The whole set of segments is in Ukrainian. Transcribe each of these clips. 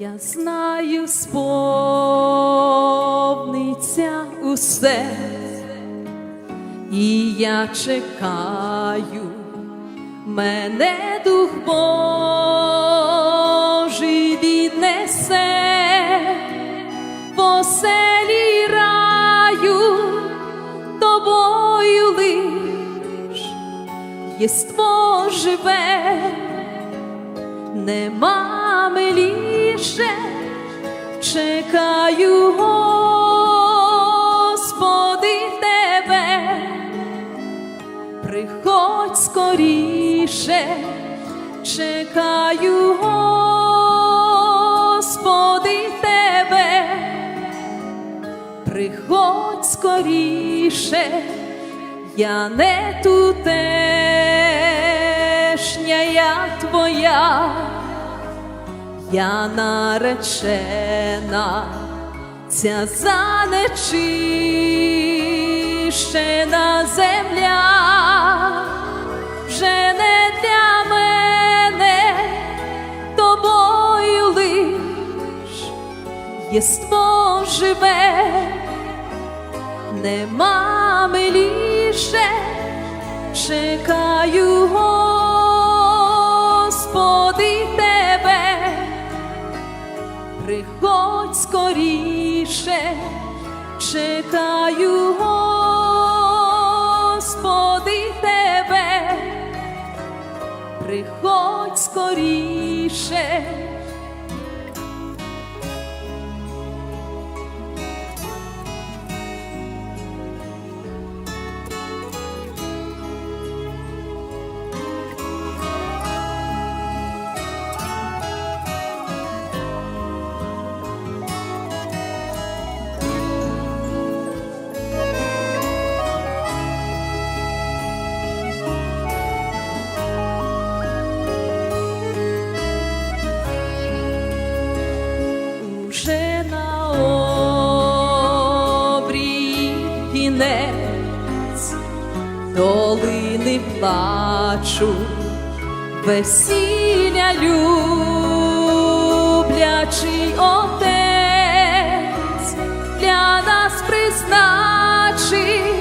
Я знаю, сповниться усе, і я чекаю, мене дух Божий віднесе. В оселі раю тобою лиш єство живе нема миліше, чекаю, Господи, тебе, приходь скоріше, чекаю, Господи, тебе, приходь скоріше, я не тутешня, я наречена, ця занечищена земля, вже не для мене, тобою лиш єство живе нема миліше, чекаю, скоріше, чекаю, Господи, тебе, приходь скоріше. Долини плачу, весілля люблячий отець для нас призначив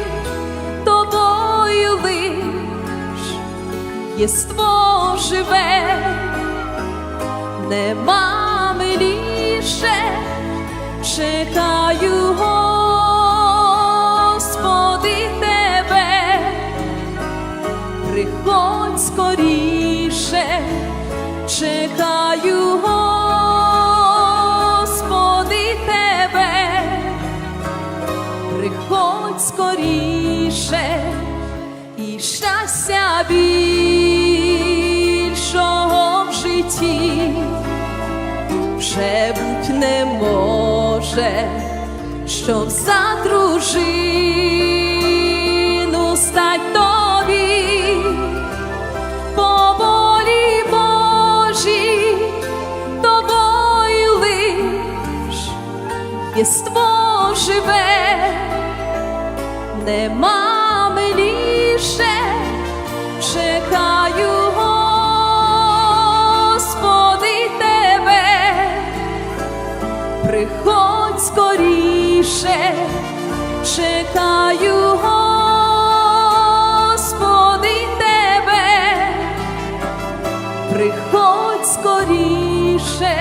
тобою лиш єство живе. Нема скоріше, чекаю, тебе, приходь скоріше, і щастя більшого в житті вже буть не може, щоб за єство живе, нема миліше, чекаю, Господи, тебе, приходь скоріше, чекаю. господи тебе, Приходь скоріше.